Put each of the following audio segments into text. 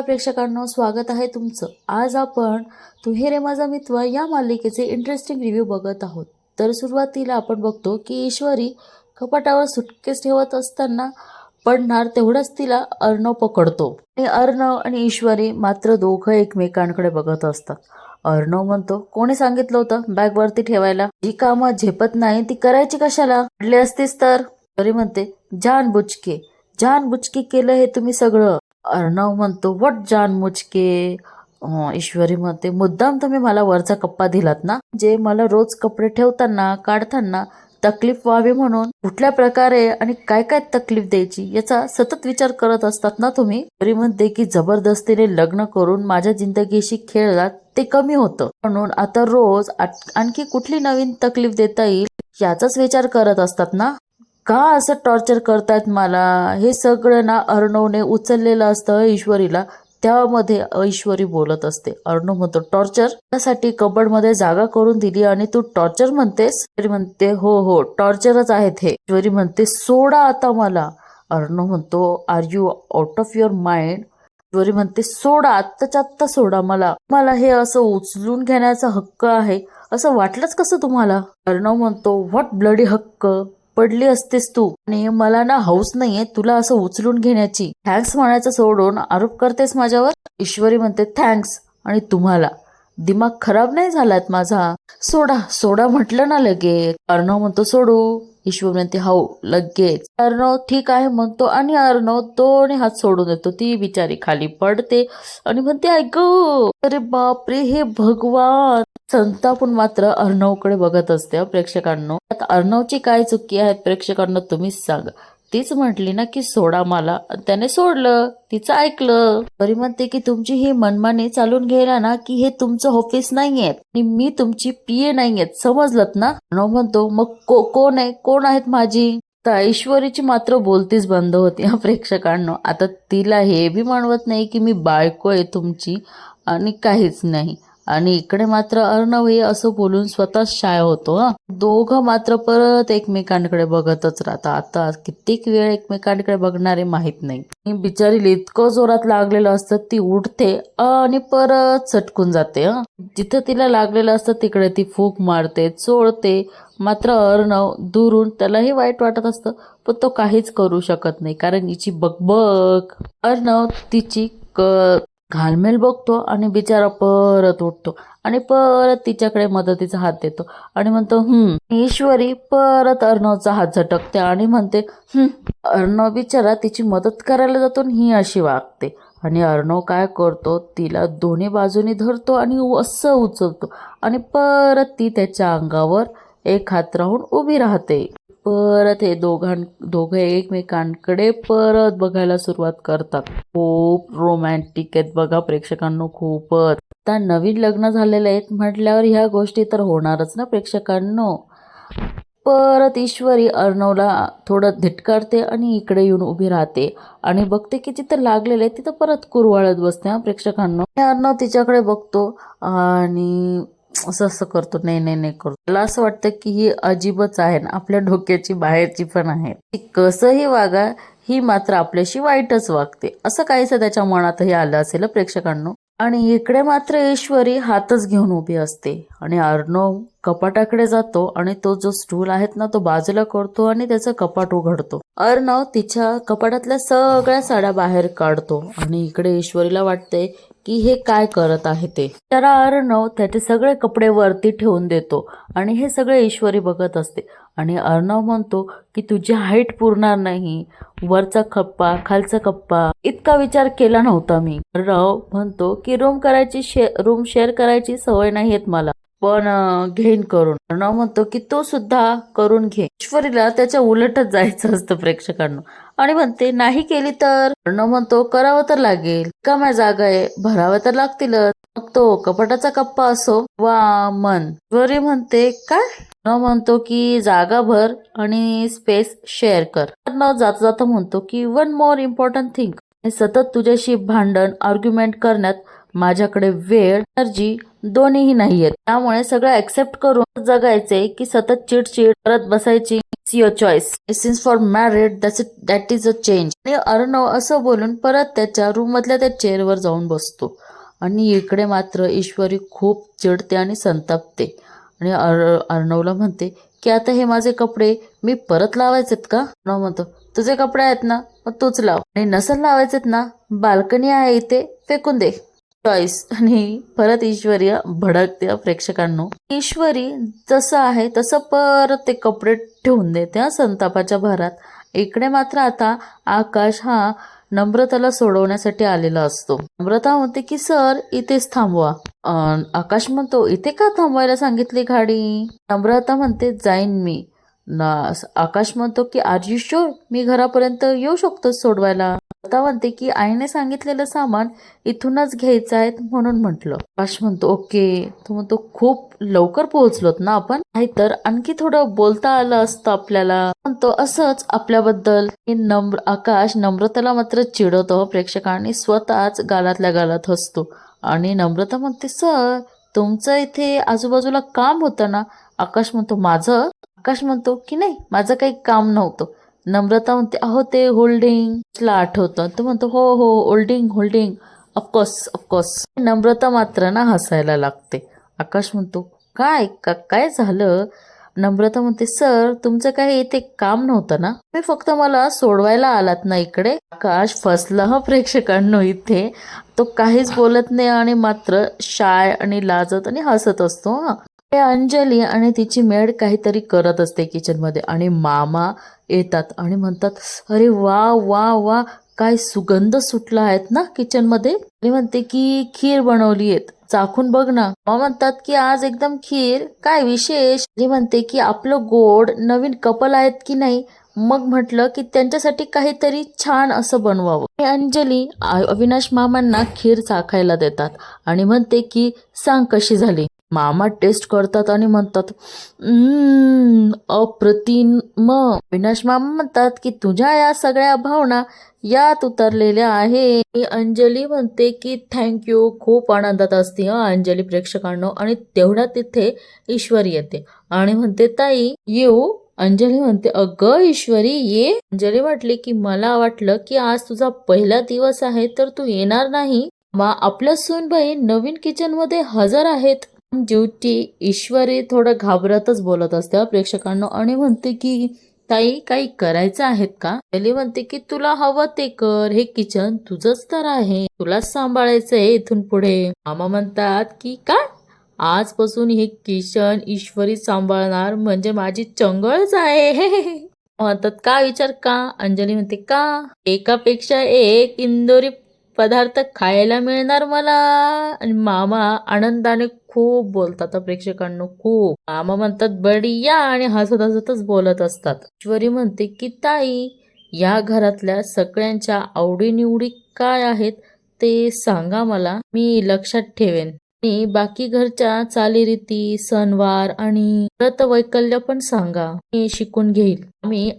प्रेक्षकांनो स्वागत आहे तुमचं. आज आपण तू हे रे माझा मित्र या मालिकेचे इंटरेस्टिंग रिव्ह्यू बघत आहोत. तर सुरुवातीला आपण बघतो की ईश्वरी कपाटावर सुटकेस ठेवत असताना पडणार तेवढंच तिला अर्णव पकडतो. आणि अर्णव आणि ईश्वरी मात्र दोघं एकमेकांकडे बघत असतात. अर्णव म्हणतो कोणी सांगितलं होतं बॅग वरती ठेवायला? जी कामं झेपत नाही ती करायची कशाला? पडली असतीस तर? ईश्वरी म्हणते जान बुचके जान बुचके केलं हे तुम्ही सगळं. अर्णव म्हणतो वट जान मुचके ईश्वरी म्हणते मुद्दाम तुम्ही मला वरचा कप्पा दिलात ना? जे मला रोज कपडे ठेवताना काढताना तकलीफ व्हावी म्हणून कुठल्या प्रकारे आणि काय काय तकलीफ द्यायची याचा सतत विचार करत असतात ना तुम्ही? तरी म्हणते की जबरदस्तीने लग्न करून माझ्या जिंदगीशी खेळलात ते कमी होतं. म्हणून आता रोज आणखी कुठली नवीन तकलीफ देता येईल याचाच विचार करत असतात ना? का असं टॉर्चर करतात मला? हे सगळं ना अर्णवने उचललेलं असतं ईश्वरीला. त्यामध्ये ऐश्वरी बोलत असते. अर्णव म्हणतो टॉर्चर त्यासाठी कबडमध्ये जागा करून दिली आणि तू टॉर्चर म्हणतेस? म्हणते हो हो टॉर्चरच आहेत हे. ईश्वरी म्हणते सोडा आता मला. अर्णव म्हणतो are you out of your mind Ishwari म्हणते सोडा आत्ताच्या आत्ता सोडा मला. मला हे असं उचलून घेण्याचा हक्क आहे. असं वाटलंच कसं तुम्हाला? अर्णव म्हणतो व्हॉट ब्लडी हक्क? पडली असतेस तू. आणि मला ना हौस नाहीये तुला असं उचलून घेण्याची. थँक्स म्हणायचं सोडून आरोप करतेस माझ्यावर? ईश्वरी म्हणते थँक्स आणि तुम्हाला. दिमाग खराब नाही झालात माझा? सोडा सोडा म्हटलं ना लगेच. अर्णव म्हणतो सोडू. ईश्वर म्हणते हो लगेच. अर्णव ठीक आहे म्हणतो आणि अर्णव दोन्ही हात सोडून देतो ती बिचारी खाली पडते आणि म्हणते ऐक अरे बापरे हे भगवान. संतापून मात्र अर्णवकडे बघत असते प्रेक्षकांना प्रेक्षकांनो. आता अर्णवची काय चुकी आहे प्रेक्षकांना तुम्हीच सांगा. तीच म्हटली ना की सोडा मला. त्याने सोडलं तिचं ऐकलं. तरी म्हणते की तुमची ही मनमानी चालून घ्यायला ना की हे तुमचं ऑफिस नाहीये आणि मी तुमची पीए नाहीयेत. समजलत ना? म्हणतो मग को कोण आहे? कोण आहेत माझी? तर ऐश्वरीची मात्र बोलतीच बंद होती हा प्रेक्षकांनो. आता तिला हे बी म्हणवत नाही की मी बायको आहे तुमची आणि काहीच नाही. आणि इकडे मात्र अर्णव हे असं बोलून स्वतःच शाय होतो हा. दोघं मात्र परत एकमेकांकडे बघतच राहतात. आता कित्येक वेळ एकमेकांकडे बघणारे माहीत नाही. बिचारी बिचारीला इतकं जोरात लागलेलं असतं ती उठते आणि परत सटकून जाते हा. जिथं तिला लागलेलं असतं तिकडे ती फूक मारते चोळते. मात्र अर्णव दुरून त्यालाही वाईट वाटत असतं पण तो काहीच करू शकत नाही कारण हिची बकबक. अर्णव तिची क घालमेल बघतो आणि बिचारा परत उठतो आणि परत तिच्याकडे मदतीचा हात देतो. आणि म्हणतो हम्म ईश्वरी परत अर्णवचा हात झटकते आणि म्हणते हम्म अर्णव बिचारा तिची मदत करायला जातो आणि ही अशी वागते. आणि अर्णव काय करतो तिला दोन्ही बाजूनी धरतो आणि असं उचलतो. आणि परत ती त्याच्या अंगावर एक हात राहून उभी राहते. परत हे दोघां दोघं एकमेकांकडे परत बघायला सुरुवात करतात. खूप रोमॅन्टिक आहेत बघा प्रेक्षकांनो खूपच. आता नवीन लग्न झालेले आहेत म्हटल्यावर ह्या गोष्टी तर होणारच ना प्रेक्षकांनो. परत ईश्वरी अर्णवला थोडं धिटकारते आणि इकडे येऊन उभी राहते. आणि बघते की जिथं लागलेलं आहे तिथं परत कुरवाळत बसते हा प्रेक्षकांनो. अर्णव तिच्याकडे बघतो आणि असं असं करतो नाही नाही नाही करतो. मला असं वाटतं की ही अजिबच आहे ना आपल्या डोक्याची बाहेरची पण आहे. ती कसंही वागा ही मात्र आपल्याशी वाईटच वागते. असं काहीसं त्याच्या मनातही आलं असेल प्रेक्षकांनो. आणि इकडे मात्र ईश्वरी हातच घेऊन उभी असते. आणि अर्णव कपाटाकडे जातो आणि तो जो स्टूल आहेत ना तो बाजूला करतो आणि त्याचं कपाट उघडतो. अर्णव तिच्या कपाटातल्या सगळ्या साड्या बाहेर काढतो. आणि इकडे ईश्वरीला वाटते की हे काय करत आहे ते. त्याला अर्णव त्याचे सगळे कपडे वरती ठेवून देतो आणि हे सगळे ईश्वरी बघत असते. आणि अर्णव म्हणतो की तुझी हाईट पुरणार नाही वरचा कप्पा खालचा कप्पा इतका विचार केला नव्हता मी. अर्णव म्हणतो की रूम करायची शे रूम शेअर करायची सवय नाही येत मला. पण घेईन करून. अर्णव म्हणतो की तो सुद्धा करून घे. ईश्वरीला त्याच्या उलटच जायचं असतं प्रेक्षकांना. आणि म्हणते नाही केली तर? अर्णव म्हणतो करावं तर लागेल. कमाय जागा आहे. भरावं तर लागतीलच. मग तो कपाटाचा कप्पा असो वा मन. ईश्वरी म्हणते काय? अर्णव म्हणतो की जागा भर आणि स्पेस शेअर कर. अर्णव जाता जाता म्हणतो की वन मोर इम्पॉर्टंट थिंग सतत तुझ्याशी भांडण आर्ग्युमेंट करण्यात माझ्याकडे वेळ एनर्जी दोन्हीही नाहीयेत त्यामुळे सगळं ऍक्सेप्ट करून जगायचे की सतत चिडचिड करत बसायची. Your choice since for married that is a change आणि अर्णव असं बोलून परत त्याच्या रूम मधल्या त्या चेअरवर जाऊन बसतो. आणि इकडे मात्र ईश्वरी खूप चिडते आणि संतापते. आणि अर्णवला म्हणते की आता हे माझे कपडे मी परत लावायचेत का? अर्णव म्हणतो तुझे कपडे आहेत ना मग तूच लाव. आणि नसल लावायचेत ना बाल्कनी आहे इथे फेकून दे. चॉईस आणि परत ईश्वरी भडकते प्रेक्षकांनो. ईश्वरी जसं आहे तसं परत ते कपडे ठेवून देते हा संतापाच्या भरात. इकडे मात्र आता आकाश हा नम्रताला सोडवण्यासाठी आलेला असतो. नम्रता म्हणते की सर इथेच थांबवा. आकाश म्हणतो इथे का थांबवायला सांगितली गाडी? नम्रता म्हणते जाईन मी. ना आकाश म्हणतो की आर यू शुअर मी घरापर्यंत येऊ शकतो सोडवायला. नम्रता म्हणते की आईने सांगितलेलं सामान इथूनच घ्यायचं आहे म्हणून म्हटलं. आकाश म्हणतो ओके. तो म्हणतो खूप लवकर पोहोचलोत ना आपण? नाहीतर आणखी थोडं बोलता आलं असतं आपल्याला. म्हणतो असंच आपल्याबद्दल. हे नम्र आकाश नम्रताला मात्र चिडवतो हो, प्रेक्षकांनी स्वतःच गालातल्या गालात हसतो. आणि नम्रता म्हणते सर तुमचं इथे आजूबाजूला काम होतं ना? आकाश म्हणतो माझं? आकाश म्हणतो की नाही माझं काही काम नव्हतं. नम्रता म्हणते अहो ते होल्डिंग ला आठवतं. तो म्हणतो हो हो holding holding of course of course Namrata मात्र ना हसायला लागते. आकाश म्हणतो काय का काय झालं? नम्रता म्हणते सर तुमचं काही इथे काम नव्हतं ना? तुम्ही फक्त मला सोडवायला आलात ना इकडे? आकाश फसला हा प्रेक्षकांनो इथे. तो काहीच बोलत नाही आणि मात्र शाय आणि लाजत आणि हसत असतो हा. अंजली आणि तिची मेड काहीतरी करत असते किचनमध्ये आणि मामा येतात आणि म्हणतात अरे वा वा वा काय सुगंध सुटला आहेत ना किचनमध्ये आणि म्हणते की खीर बनवली आहेत. चाखून बघ ना. मग म्हणतात की आज एकदम खीर. काय विशेष? मी म्हणते की आपलं गोड नवीन कपल आहेत की नाही? मग म्हटलं की त्यांच्यासाठी काहीतरी छान असं बनवावं. अंजली अविनाश मामांना खीर चाखायला देतात. आणि म्हणते की सांग कशी झाली? मामा टेस्ट करतात आणि म्हणतात अप्रतिम. अविनाश मामा म्हणतात की तुझ्या या सगळ्या भावना यात उतरलेल्या आहे अंजली म्हणते की थँक्यू खूप आनंदात असते अंजली प्रेक्षकांनो. आणि तेवढ्या तिथे ईश्वरी येते. आणि म्हणते ताई येऊ. अंजली म्हणते अगं ईश्वरी ये. अंजली म्हटली की मला वाटलं की आज तुझा पहिला दिवस आहे तर तू येणार नाही. मा आपल्या सूनबाई नवीन किचनमध्ये हजर आहेत. ड्युटी ईश्वरी थोडं घाबरतच बोलत असते. प्रेक्षकांना आणि म्हणते की ताई काही करायचं आहेत का? अंजली म्हणते की तुला हवं ते कर. हे किचन तुझंच तर आहे. तुलाच सांभाळायचंय इथून पुढे. मामा म्हणतात की काय? आजपासून हे किचन ईश्वरी सांभाळणार म्हणजे माझी चंगळच आहे. म्हणतात का? विचार का? अंजली म्हणते का? एकापेक्षा एक इंदोरी पदार्थ खायला मिळणार मला. आणि मामा आनंदाने खूप बोलतात प्रेक्षकांना खूप. मामा म्हणतात बढिया. आणि हसत हसतच बोलत असतात. ईश्वरी म्हणते की ताई या घरातल्या सगळ्यांच्या आवडीनिवडी काय आहेत ते सांगा मला. मी लक्षात ठेवेन. आणि बाकी घरच्या चालीरीती सणवार आणि व्रत वैकल्य पण सांगा. मी शिकून घेईल. आम्ही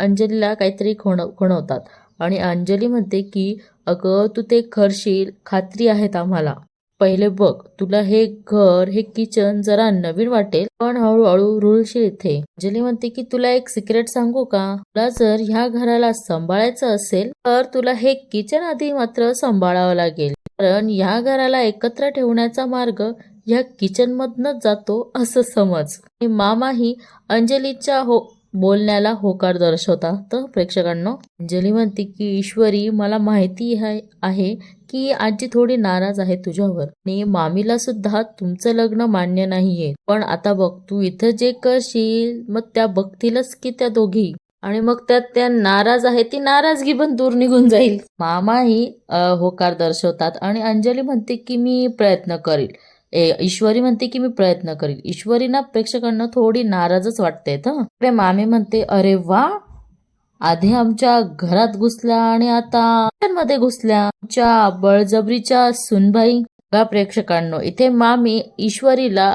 अंजलीला काहीतरी खुण खुणवतात. आणि अंजली म्हणते की अगं तू ते करशील खात्री आहेत आम्हाला. पहिले बघ तुला हे घर हे किचन जरा नवीन वाटेल पण हळूहळू रुळशील इथे. अंजली म्हणते की तुला एक सिक्रेट सांगू का? तुला जर ह्या घराला सांभाळायचं असेल तर तुला हे किचन आधी मात्र सांभाळावं लागेल. कारण ह्या घराला एकत्र ठेवण्याचा मार्ग ह्या किचन मधनच जातो असं समज. मामाही अंजलीच्या हो बोलण्याला होकार दर्शवतात तर अंजली म्हणते की ईश्वरी मला माहिती आहे की आजी थोडी नाराज आहे तुझ्यावर. आणि मामीला सुद्धा तुमचं लग्न मान्य नाहीये. पण आता बघ तू इथं जे करशील मग त्या बघतीलच की त्या दोघी. आणि मग त्यात त्या नाराज आहे ती नाराजगी पण दूर निघून जाईल. मामाही होकार दर्शवतात. आणि अंजली म्हणते की मी प्रयत्न करील. ए ईश्वरी म्हणते की मी प्रयत्न करील ईश्वरीना प्रेक्षकांना थोडी नाराजच वाटते हं. मामी म्हणते अरे वा! आधी आमच्या घरात घुसल्या आणि आता मध्ये घुसल्या. आमच्या बळजबरीच्या सुनबाई. प्रेक्षकांनो इथे मामी ईश्वरीला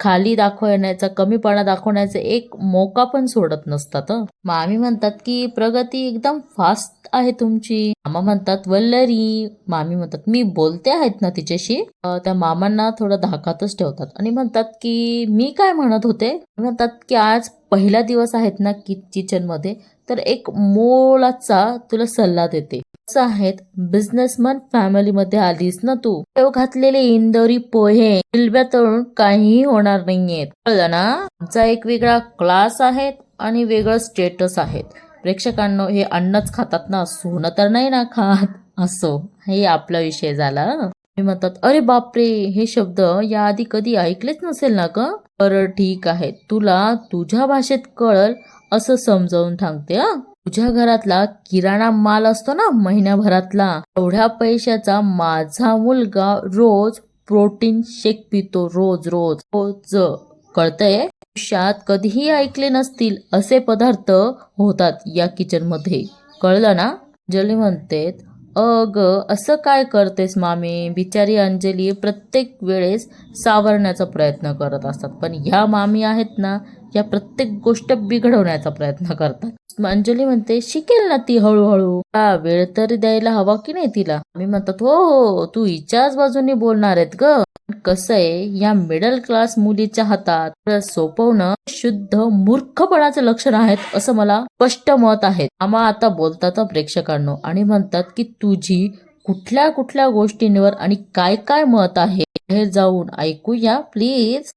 खाली दाखवण्याचा कमीपणा दाखवण्याचा एक मोका पण सोडत नसतात मामी म्हणतात की प्रगती एकदम फास्ट आहे तुमची. मामा म्हणतात वल्लरी. मामी म्हणतात मी बोलते आहेत ना तिच्याशी. त्या मामांना थोडं धाकातच ठेवतात आणि म्हणतात की मी काय म्हणत होते? म्हणतात की आज पहिला दिवस आहेत ना कि किचनमध्ये तर एक मोलाचा तुला सल्ला देते. कसं आहेत? बिझनेसमन फॅमिलीमध्ये आलीस ना तू? तेव्हा घातलेले इंदोरी पोहे जिलब्यातून काहीही होणार नाहीये कळलं ना? आमचा एक वेगळा क्लास आहेत आणि वेगळं स्टेटस आहेत. प्रेक्षकांनो हे अन्नच खातात ना सोनं तर नाही ना खात? असो हे आपला विषय झाला मी म्हणतात अरे बापरे हे शब्द याआधी कधी ऐकलेच नसेल ना का बरं ठीक आहे. तुला तुझ्या भाषेत कळल असं समजावून सांगते हा. तुझ्या घरातला किराणा माल असतो ना महिन्याभरातला एवढ्या पैशाचा माझा मुलगा रोज प्रोटीन शेक पितो रोज रोज. हो, रोज कळतंय? आयुष्यात कधीही ऐकले नसतील असे पदार्थ होतात या किचनमध्ये कळलं ना? अंजली म्हणते अग असं काय करतेस मामी? बिचारी अंजली प्रत्येक वेळेस सावरण्याचा प्रयत्न करत असतात. पण ह्या मामी आहेत ना या प्रत्येक गोष्ट बिघडवण्याचा प्रयत्न करतात. अंजली म्हणते शिकेल ना ती हळूहळू? हा वेळ तरी द्यायला हवा की नाही तिला? मी म्हणतात हो हो तू हिच्याच बाजूने बोलणार आहेत ग. कसं आहे या मिडल क्लास मुलीच्या हातात सोपवणं शुद्ध मूर्खपणाचं लक्षण आहेत असं मला स्पष्ट मत आहे. आम्हा आता बोलतात प्रेक्षकांनो आणि म्हणतात की तुझी कुठल्या कुठल्या गोष्टींवर आणि काय काय मत आहे हे जाऊन ऐकूया प्लीज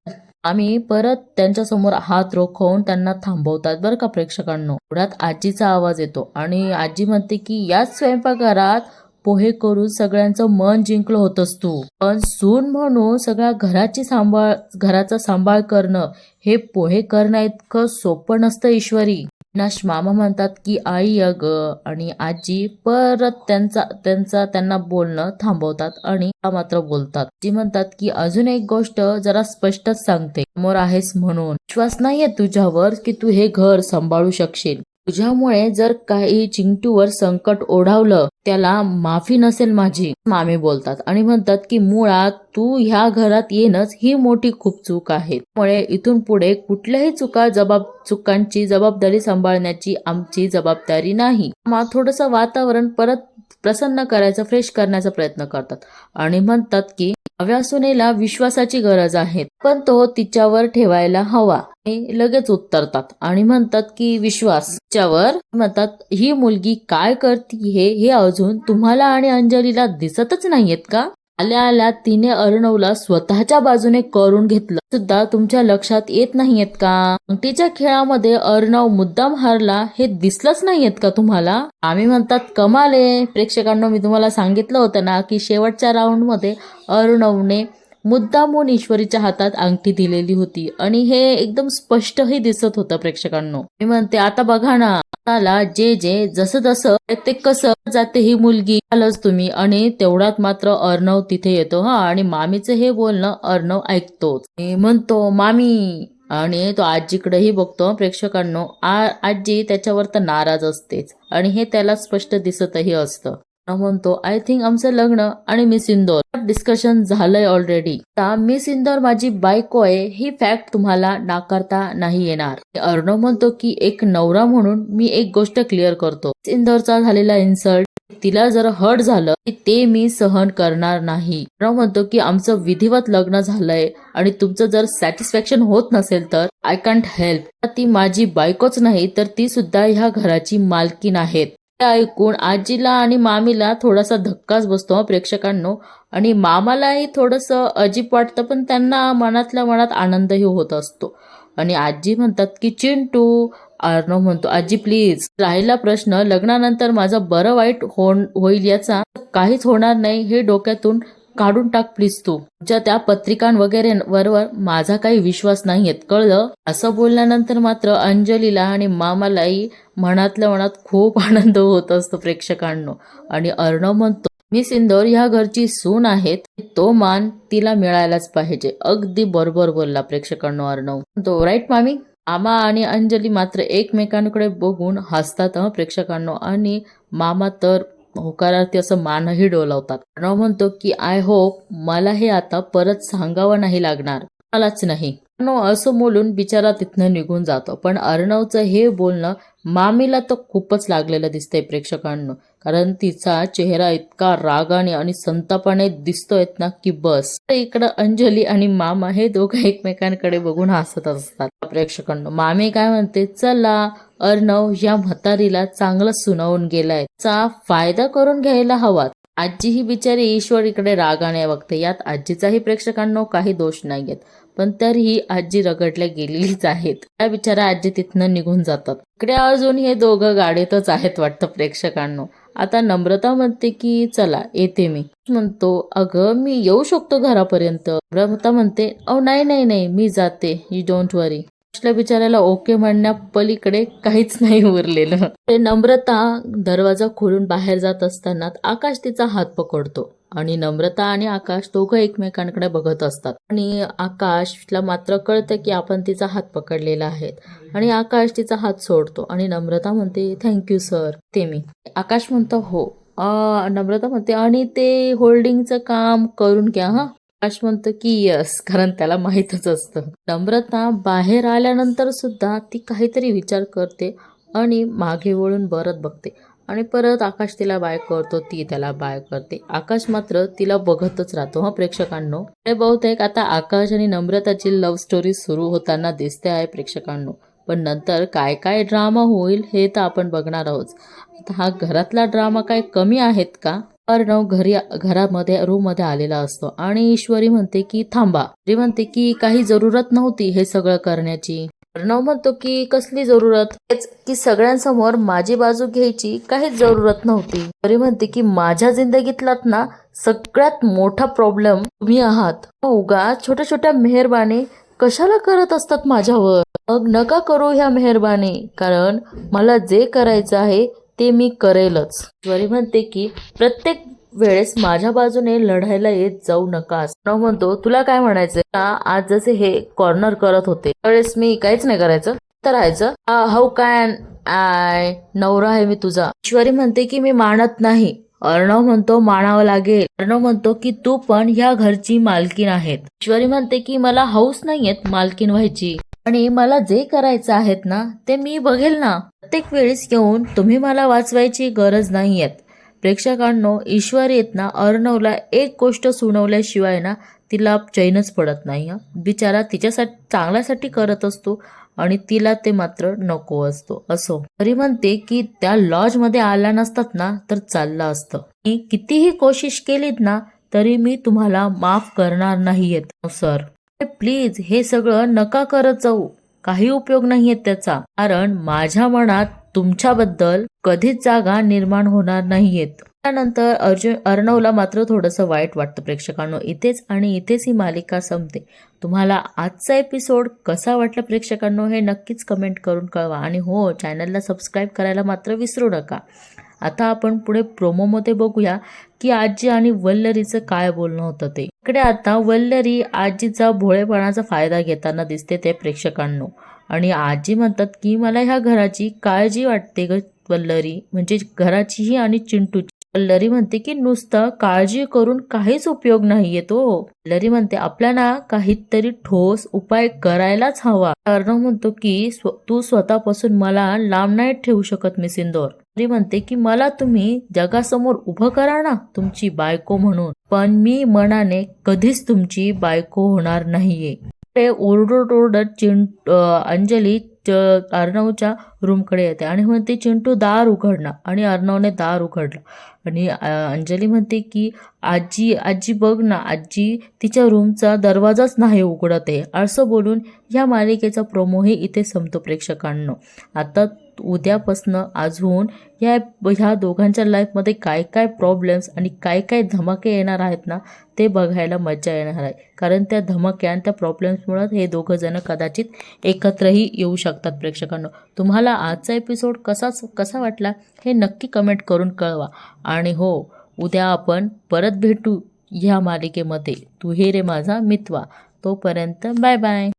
आम्ही परत त्यांच्यासमोर हात रोखवून त्यांना थांबवतात बरं का प्रेक्षकांनो. पुढ्यात आजीचा आवाज येतो आणि आजी म्हणते की याच स्वयंपाकघरात पोहे करून सगळ्यांचं मन जिंकलं होतंस तू. पण सून म्हणून सगळ्या घराची सांभाळ घराचा सांभाळ करणं हे पोहे करणं इतकं सोपं नसतं ईश्वरी. नाश मामा म्हणतात की आई अग आणि आजी परत त्यांचा त्यांचा त्यांना बोलणं थांबवतात आणि मात्र बोलतात. जी म्हणतात की अजून एक गोष्ट जरा स्पष्टच सांगते. समोर आहेस म्हणून. विश्वास नाहीये तुझ्यावर की तू हे घर सांभाळू शकशील. तुझ्यामुळे जर काही चिंटूवर संकट ओढावलं त्याला माफी नसेल माझी मामी बोलतात. आणि म्हणतात की मुळात तू ह्या घरात येणंच ही मोठी खूप चूक आहे. त्यामुळे इथून पुढे कुठल्याही चुका जबाब चुकांची जबाबदारी सांभाळण्याची आमची जबाबदारी नाही. थोडंसं थोडस वातावरण परत प्रसन्न करायचं फ्रेश करण्याचा प्रयत्न करतात. आणि म्हणतात की अव्यासुनेला विश्वासाची गरज आहे पण तो तिच्यावर ठेवायला हवा. लगेच उत्तरतात आणि म्हणतात की विश्वास. तिच्यावर म्हणतात ही मुलगी काय करते हे हे अजून तुम्हाला आणि अंजलीला दिसतच नाहीयेत का? आल्या आल्या तिने अर्णवला स्वतःच्या बाजूने करून घेतलं. सुद्धा तुमच्या लक्षात येत नाहीयेत का? अंगठीच्या खेळामध्ये अर्णव मुद्दाम हारला हे दिसलंच नाहीयेत का तुम्हाला? आम्ही म्हणतात कमाल आहे. प्रेक्षकांना मी तुम्हाला सांगितलं होतं ना की शेवटच्या राऊंडमध्ये अर्णवने मुद्दामून ईश्वरीच्या हातात अंगठी दिलेली होती. आणि हे एकदम स्पष्टही दिसत होतं प्रेक्षकांनो. मी म्हणते आता बघा ना आताला जे जे जसं जसं ते कसं जाते ही मुलगी. आलंच तुम्ही आणि तेवढ्यात मात्र अर्णव तिथे येतो हा. आणि मामीचं हे बोलणं अर्णव ऐकतोच. मी म्हणतो मामी आणि तो आजीकडेही बघतो प्रेक्षकांनो. आजी त्याच्यावर तर नाराज असतेच. आणि हे त्याला स्पष्ट दिसतही असतं. म्हणतो आय थिंक आमचं लग्न आणि मिस इंदोर डिस्कशन झालंय ऑलरेडी आता मिस इंदोर माझी बायको आहे ही फॅक्ट तुम्हाला नाकारता नाही येणार. अर्णव म्हणतो की एक नवरा म्हणून मी एक गोष्ट क्लिअर करतो. मिस इंदोरचा झालेला इन्सल्ट तिला जर हर्ट झालं की ते मी सहन करणार नाही. अर्णव म्हणतो की आमचं विधिवत लग्न झालंय आणि तुमचं जर सॅटिस्फॅक्शन होत नसेल तर आय कॅन्ट हेल्प ती माझी बायकोच नाही तर ती सुद्धा ह्या घराची मालकीन आहेत. ऐकून आजीला आणि मामीला थोडासा धक्काच बसतो प्रेक्षकांनो. आणि मामालाही थोडस अजीब वाटतं पण त्यांना मनातल्या मनात आनंदही होत असतो. आणि आजी म्हणतात की चिंटू अर्णव म्हणतो आजी प्लीज राहिला प्रश्न. लग्नानंतर माझं बरं वाईट होण होईल याचा काहीच होणार नाही. हे डोक्यातून काढून टाक प्लीज तू. ज्या त्या पत्रिकां वगैरे वरवर माझा काही विश्वास नाहीयेत कळलं? असं बोलल्यानंतर मात्र अंजलीला आणि मामालाही मनातल्या मनात खूप आनंद होत असतो प्रेक्षकांनो. आणि अर्णव म्हणतो मिस इंदोर ह्या घरची सून आहेत तो मान तिला मिळायलाच पाहिजे. अगदी बरोबर बोलला प्रेक्षकांनो अर्णव. तो राईट मामी? मामा आणि अंजली मात्र एकमेकांकडे बघून हसतात प्रेक्षकांनो. आणि मामा तर होकारार्थी असं मानही डोलावतात. अर्णव म्हणतो की आय होप मला हे आता परत सांगावं नाही लागणार. मलाच नाही. अर्णव असं बोलून बिचारा तिथनं निघून जातो. पण अर्णवचं हे बोलणं मामीला तर खूपच लागलेलं दिसतंय प्रेक्षकांना. कारण तिचा चेहरा इतका रागाने आणि संतापाने दिसतोय ना की बस. इकडं अंजली आणि मामा हे दोघं एकमेकांकडे बघून हसत असतात. प्रेक्षकांना मामी काय म्हणते चला अर्णव या म्हातारीला चांगलं सुनावून गेलाय. चा फायदा करून घ्यायला हवा. आजी ही बिचारी ईश्वर इकडे रागाने बघते. यात आजीचाही प्रेक्षकांना काही दोष नाहीयेत. पण तरीही आजी रगडल्या गेलेलीच आहेत. त्या बिचारा आजी तिथनं निघून जातात. इकडे अजून हे दोघं गाडीतच आहेत वाटतं प्रेक्षकांना. आता नम्रता म्हणते की चला येते मी. म्हणतो अगं मी येऊ शकतो घरापर्यंत. नम्रता म्हणते अहो नाही नाही नाही मी जाते. यू डोंट वरी असल्या बिचाऱ्याला ओके म्हणण्या पलीकडे काहीच नाही उरलेलं. ते नम्रता दरवाजा खोलून बाहेर जात असताना आकाश तिचा हात पकडतो. आणि नम्रता आणि आकाश दोघं एकमेकांकडे बघत असतात. आणि आकाशला मात्र कळतं की आपण तिचा हात पकडलेला आहे. आणि आकाश तिचा हात सोडतो आणि नम्रता म्हणते थँक्यू सर ते मी. आकाश म्हणतो हो. नम्रता म्हणते आणि ते होल्डिंगचं काम करून घ्या हा. आकाश म्हणतो की यस कारण त्याला माहीतच असतं. नम्रता बाहेर आल्यानंतर सुद्धा ती काहीतरी विचार करते आणि मागे वळून बरत बघते. आणि परत आकाश तिला बाय करतो ती त्याला बाय करते. आकाश मात्र तिला बघतच राहतो हा प्रेक्षकांनो? हे बहुतेक आता आकाश आणि नम्रताची लव्ह स्टोरी सुरू होताना दिसते आहे प्रेक्षकांनो. पण नंतर काय काय ड्रामा होईल हे तर आपण बघणार आहोत. आता हा घरातला ड्रामा काय कमी आहेत का? अर्णव घरी घरामध्ये रूममध्ये आलेला असतो आणि ईश्वरी म्हणते की थांबा. म्हणते की काही जरूरत नव्हती हे सगळं करण्याची. अर्णव म्हणतो की कसली जरूरत? की सगळ्यांसमोर माझी बाजू घ्यायची काहीच जरूरत नव्हती. तरी म्हणते की माझ्या जिंदगीतलात ना सगळ्यात मोठा प्रॉब्लेम तुम्ही आहात. उगा छोट्या छोट्या मेहरबानी कशाला करत असतात माझ्यावर? मग नका करू ह्या मेहरबानी कारण मला जे करायचं आहे ते मी करेलच. ज्वारी म्हणते की प्रत्येक वेळेस माझ्या बाजूने लढायला येत जाऊ नका प्रणव म्हणतो तुला काय म्हणायचं आज जसे हे कॉर्नर करत होते त्यावेळेस मी काहीच नाही करायचं. तर राहायचं. हाऊ कॅन आय नवरा आहे मी तुझा. ईश्वरी म्हणते की मी मानत नाही. अर्णव म्हणतो मानावं लागेल. अर्णव म्हणतो की तू पण ह्या घरची मालकीन आहेत. ईश्वरी म्हणते की मला हौस नाहीयेत मालकीन व्हायची. आणि मला जे करायचं आहेत ना ते मी बघेल ना. प्रत्येक वेळेस येऊन तुम्ही मला वाचवायची गरज नाहीयेत प्रेक्षकांनो ईश्वर येत ना अर्णवला एक गोष्ट सुणवल्याशिवाय ना तिला चैनच पडत नाही बिचारा तिच्यासाठी चांगल्यासाठी करत असतो आणि तिला ते मात्र नको असतो असो. तरी म्हणते की त्या लॉजमध्ये आला नसतात ना तर चाललं असतं. मी कितीही कोशिश केलीत ना तरी मी तुम्हाला माफ करणार नाहीयेत हो, सर. प्लीज हे सगळं नका करत जाऊ. काही उपयोग नाहीये त्याचा. कारण माझ्या मनात तुमच्याबद्दल कधीच जागा निर्माण होणार नाहीयेत. त्यानंतर अर्जुन अर्णवला मात्र थोडंसं वाईट वाटतं प्रेक्षकांनो. इथेच आणि इथेच ही मालिका संपते. तुम्हाला आजचा एपिसोड कसा वाटला प्रेक्षकांनो हे नक्कीच कमेंट करून कळवा. आणि हो चॅनलला सबस्क्राईब करायला मात्र विसरू नका. आता आपण पुढे प्रोमोमध्ये बघूया की आजी आणि वल्लरीचं काय बोलणं होतं ते. इकडे आता वल्लरी आजीचा भोळेपणाचा फायदा घेताना दिसते ते प्रेक्षकांनो. आणि आजी म्हणतात की मला ह्या घराची काळजी वाटते ग वल्लरी. म्हणजे घराचीही आणि चिंटूची. वल्लरी म्हणते की नुसतं काळजी करून काहीच उपयोग नाहीये तो. वल्लरी म्हणते आपल्याला काहीतरी ठोस उपाय करायलाच हवा. अर्णव म्हणतो की स्व- तू स्वतःपासून मला लांब नाही ठेवू शकत मी सिंदोर म्हणते की मला तुम्ही जगासमोर उभं करा ना तुमची बायको म्हणून. पण मी मनाने कधीच तुमची बायको होणार नाहीये. ते ओरडत ओरडत चिंट अंजली च- अर्णवच्या रूमकडे येते आणि म्हणते चिंटू दार उघडणार आणि अर्णवने दार उघडलं. आणि अंजली म्हणते की आजी आजी बघ ना आजी तिच्या रूमचा दरवाजाच नाही उघडत आहे. असं बोलून ह्या मालिकेचा प्रोमोही इथे संपतो प्रेक्षकांनो. आता उद्यापासनं अजून या ह्या दोघांच्या लाईफमध्ये काय काय प्रॉब्लेम्स आणि काय काय धमाके येणार आहेत ना ते बघायला मज्जा येणार आहे. कारण त्या धमाक्या आणि त्या प्रॉब्लेम्समुळं हे दोघंजणं कदाचित एकत्रही येऊ शकतात प्रेक्षकांना. तुम्हाला आजचा एपिसोड कसाच कसा वाटला हे नक्की कमेंट करून कळवा. आणि हो उद्या आपण परत भेटू ह्या मालिकेमध्ये. तू हे रे माझा मितवा. तोपर्यंत बाय बाय